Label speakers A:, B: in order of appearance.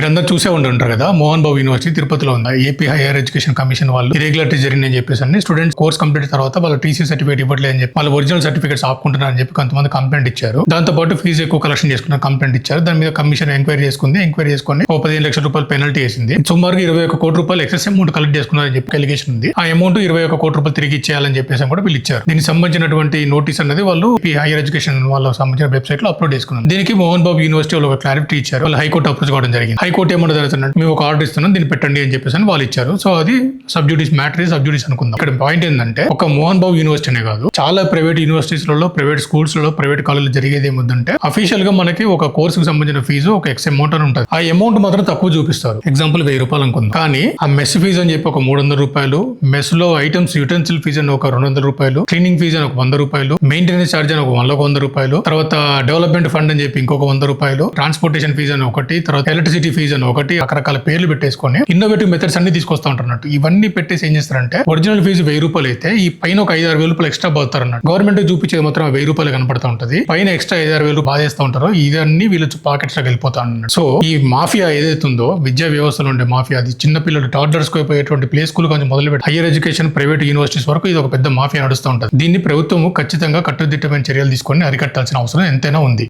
A: మీరందరూ చూసే ఉండి ఉంటారు కదా. మోహన్ బాబు యూనివర్సిటీ తిరుపతిలో ఉంది. ఏపీ హైయర్ ఎడ్యుకేషన్ కమిషన్ వాళ్ళు ఇరెగ్యులారిటీ జరిగిందని చెప్పేసి అని స్టూడెంట్స్ కోర్స్ కంప్లీట్ తర్వాత వాళ్ళు టీసీ సర్టిఫికేట్ ఇవ్వట్లేదు అని చెప్పి వాళ్ళు ఒరిజినల్ సర్టిఫికేట్స్ ఆపుకుంటున్నారని చెప్పి కొంతమంది కంప్లైంట్ ఇచ్చారు. దాంతో పాటు ఫీజు ఎక్కువ కలెక్షన్ చేసుకున్న కంప్లైంట్ ఇచ్చారు. దాని మీద కమిషన్ ఎంక్వైరీ చేసుకుంది. ఎంక్వైరీ చేసుకుని ఒక పదిహేను లక్షల రూపాయలు పెనల్టీ వేసింది. సుమారుగా ఇరవై ఒక కోటి రూపాయలు ఎక్సెస్ అమౌంట్ కలెక్ట్ చేసుకున్నారని చెప్పి అలిగేషన్ ఉంది. ఆ అమౌంట్ ఇరవై ఒక కోటి రూపాయలు తిరిగి ఇచ్చేయాలని చెప్పేసి కూడా వీళ్ళు ఇచ్చారు. దీనికి సంబంధించినటువంటి నోటీస్ అనేది వాళ్ళు ఈ హైయర్ ఎడ్యుకేషన్ వాళ్ళకి సంబంధించిన వెబ్సైట్లో అప్లోడ్ చేసుకున్నారు. దీనికి మోహన్ బాబు యూనివర్సిటీ వాళ్ళు ఒక క్లారిటీ ఇచ్చారు. వాళ్ళు హైకోర్టు అప్రోచ్ కావడం జరిగింది. హైకోర్టు ఏమన్నా జరుగుతున్నట్టు మేము ఒక ఆర్డర్ ఇస్తున్నాం దీన్ని పెట్టండి అని చెప్పేసి వాళ్ళు ఇచ్చారు. సో అది సబ్జుడిస్ మ్యాటర్ సబ్జుడిస్ అనుకుందాం. ఇక్కడ పాయింట్ ఏంటంటే ఒక మోహన్ బాబు యూనివర్సిటీ అనే కాదు చాలా ప్రైవేట్ యూనివర్సిటీస్లలో ప్రైవేట్ స్కూల్స్లో ప్రైవేట్ కాలేజ్ జరిగేది ఏముందంటే అఫీషియల్గా మనకి ఒక కోర్సుకు సంబంధించిన ఫీజు ఒక ఎక్స్ అమౌంట్ అని ఉంటుంది. ఆ అమౌంట్ మాత్రం తక్కువ చూపిస్తారు. ఎగ్జాంపుల్ వెయ్యి రూపాయలు అనుకుందాం. కానీ ఆ మెస్ ఫీజు అని చెప్పి ఒక మూడు వందల రూపాయలు మెస్లో ఐటమ్స్ యూటెన్సిల్ ఫీజు అని ఒక రెండు వందల రూపాయలు క్లీనింగ్ ఫీజు అని ఒక వంద రూపాయలు మెయింటెనెన్స్ ఛార్జ్ అని ఒక వంద వంద రూపాయలు తర్వాత డెవలప్మెంట్ ఫండ్ అని చెప్పి ఇంకొక వంద రూపాయలు ట్రాన్స్పోర్టేషన్ ఫీజు అని ఒకటి తర్వాత ఎలక్ట్రిసిటీ ఫీజ్ అని ఒకటి రకరకాల పేర్లు పెట్టేసుకొని ఇన్నోవేటివ్ మెథడ్స్ అన్ని తీసుకొస్తా ఉంటున్నట్టు. ఇవన్నీ పెట్టేసి ఏం చేస్తారంటే ఒరిజినల్ ఫీజు వెయ్యి రూపాయలు అయితే ఈ పైన ఒక ఐదు ఆరు వేల రూపాయలు ఎక్స్ట్రా పోతారు అన్నట్టు గవర్నమెంట్ చూపించేది మాత్రం వెయ్యి రూపాయలు కనపడతా ఉంటుంది. పైన ఎక్స్ట్రా ఐదు ఆరు వేలు బాధేస్తూ ఉంటారు. ఇదన్నీ వీళ్ళు పాకెట్స్లోకి వెళ్ళిపోతా ఉన్నారు సో ఈ మాఫియా ఏదైతే ఉందో విద్యా వ్యవస్థలో ఉండే మాఫియా అది చిన్న పిల్లలు టార్డర్స్ పోయేటువంటి ప్లే స్కూల్ కొంచెం మొదలుపెట్టి హైయర్ ఎడ్యుకేషన్ ప్రైవేట్ యూనివర్సిటీస్ వరకు ఇది ఒక పెద్ద మాఫియా నడుస్తూ ఉంటుంది. దీన్ని ప్రభుత్వం ఖచ్చితంగా కట్టుదిట్టమైన చర్యలు తీసుకొని అరికట్టాల్సిన అవసరం ఎంతైనా ఉంది.